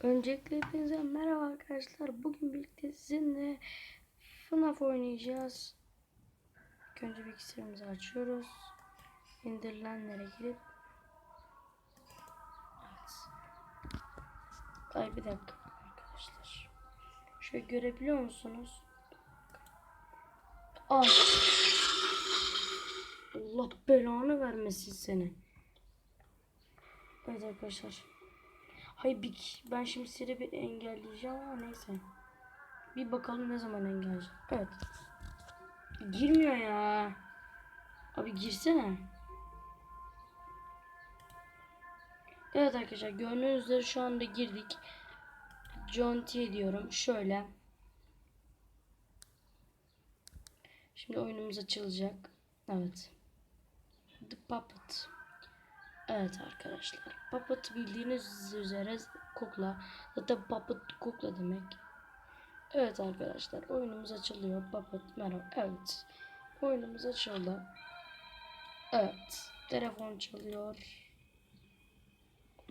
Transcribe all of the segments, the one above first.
Öncelikle hepinize merhaba arkadaşlar. Bugün birlikte sizinle FNAF oynayacağız. İlk önce bilgisayarımızı açıyoruz. İndirilenlere girip Evet. Ay bir dakika arkadaşlar. Şöyle görebiliyor musunuz? Ah. Allah belanı vermesin seni. Evet arkadaşlar. Hay bir ben şimdi seri bir engelleyeceğim ama neyse. Bir bakalım ne zaman engelleyeceğim. Evet. Girmiyor ya. Abi girsene. Evet arkadaşlar gördüğünüz üzere şu anda girdik. John T diyorum. Şöyle. Şimdi oyunumuz açılacak. Evet. The Puppet. Evet arkadaşlar. Puppet bildiğiniz üzere kukla. Zaten Puppet kukla demek. Evet arkadaşlar oyunumuz açılıyor. Puppet merhaba. Evet. Oyunumuz açıldı. Evet. Telefon çalıyor.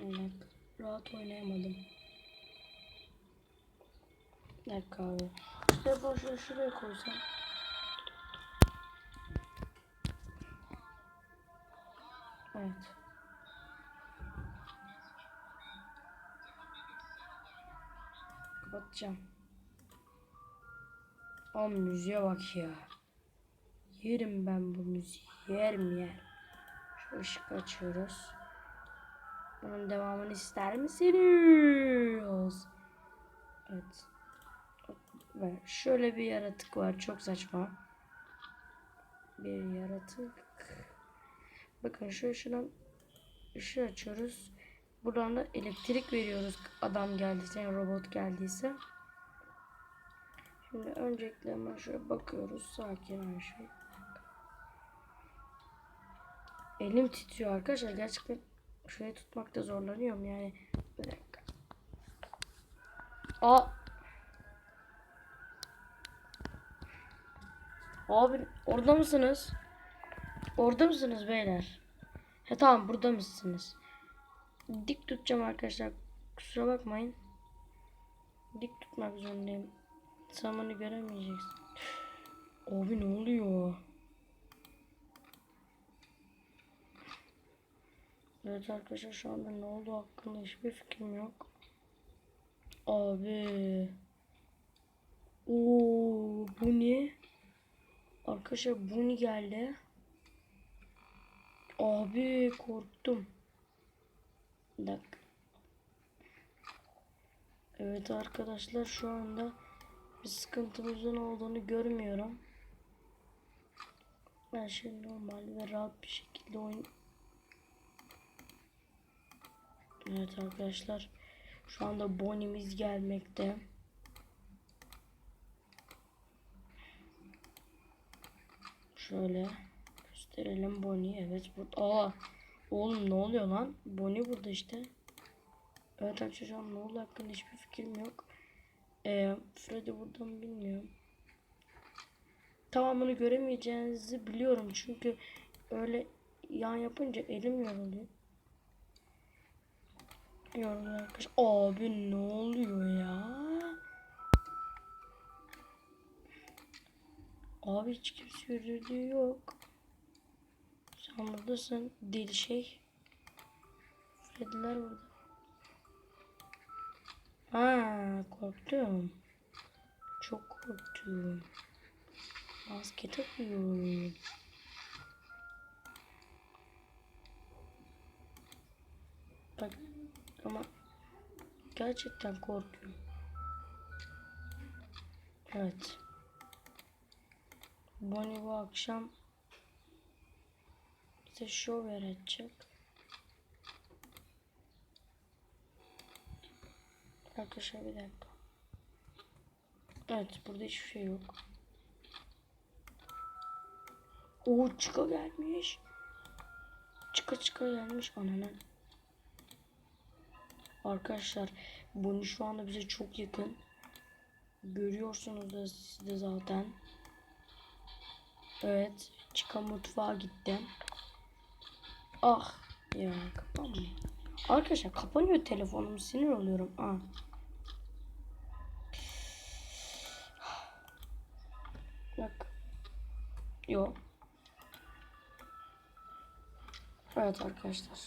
Evet. Rahat oynayamadım. Dakika abi. Telefonu şöyle şuraya koysam. Evet. Kapatacağım. O müziğe bak ya. Yerim ben bu müziği. Yerim yer. Şu ışık açıyoruz. Bunun devamını ister misiniz? Evet. Ve şöyle bir yaratık var. Çok saçma. Bir yaratık. Bakın şu şuradan ışığı açıyoruz. Buradan da elektrik veriyoruz adam geldiyse yani robot geldiyse. Şimdi öncelikle hemen şöyle bakıyoruz. Sakin her şey. Elim titriyor arkadaşlar. Gerçekten şurayı tutmakta zorlanıyorum yani. Bir dakika. Aa. Abi orada mısınız? Orada mısınız beyler? He tamam burada mısınız? Dik tutacağım arkadaşlar. Kusura bakmayın. Dik tutmak zorundayım. Samanı göremeyeceksin. Abi ne oluyor? Evet arkadaşlar şu anda ne oldu hakkında hiçbir fikrim yok. Abi. Oo bu ne? Arkadaşlar bu ne geldi? Abi korktum. Bir. Evet arkadaşlar şu anda bir sıkıntımızın olduğunu görmüyorum. Her şey normal ve rahat bir şekilde oyun. Evet arkadaşlar şu anda Bonnie'miz gelmekte. Şöyle gösterelim Bonnie. Evet burada. Aa Oğlum ne oluyor lan? Bonnie burada işte. Evet arkadaşlar ne oldu hakkında hiçbir fikrim yok. Ee, Freddy burada mı bilmiyorum. Tamamını göremeyeceğinizi biliyorum çünkü öyle yan yapınca elim yoruluyor. Yoruluyor arkadaşlar. Abi ne oluyor ya? Abi hiç kimse yürüdüğü yok. Buradasın deli şey. Freddy'ler burada. Ha korktum. Çok korktum. Maske takıyorum. Bak ama gerçekten korkuyorum. Evet. Bonnie bu akşam bize şov yaratacak. Arkadaşlar bir dakika. Evet burada hiçbir şey yok. Oo çıka gelmiş. Çıka çıka gelmiş ananın. Arkadaşlar bunu şu anda bize çok yakın. Görüyorsunuz da siz de zaten. Evet. Çıka mutfağa gitti. Ah. Ya kapanmıyor. Arkadaşlar kapanıyor telefonum sinir oluyorum. Aa. Bak. Yok. Evet arkadaşlar.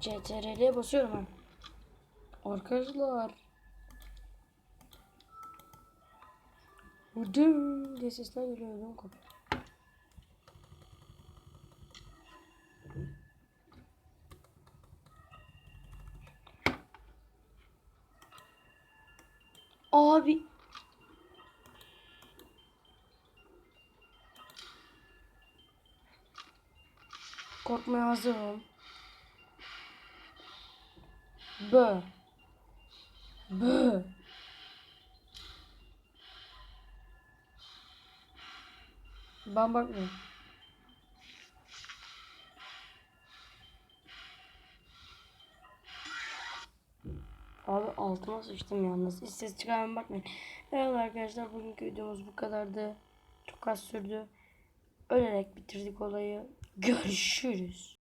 CTRL'ye basıyorum ben. Arkadaşlar. Dım diye sesler geliyor. Ödüm kopuyor. Abi. Korkmaya hazırım. Bö. Bö. Ben bakmıyorum. Abi altıma sıçtım yalnız. Hiç ses çıkarmaya bakmayın. Evet arkadaşlar bugünkü videomuz bu kadardı. Çok az sürdü. Ölerek bitirdik olayı. Görüşürüz.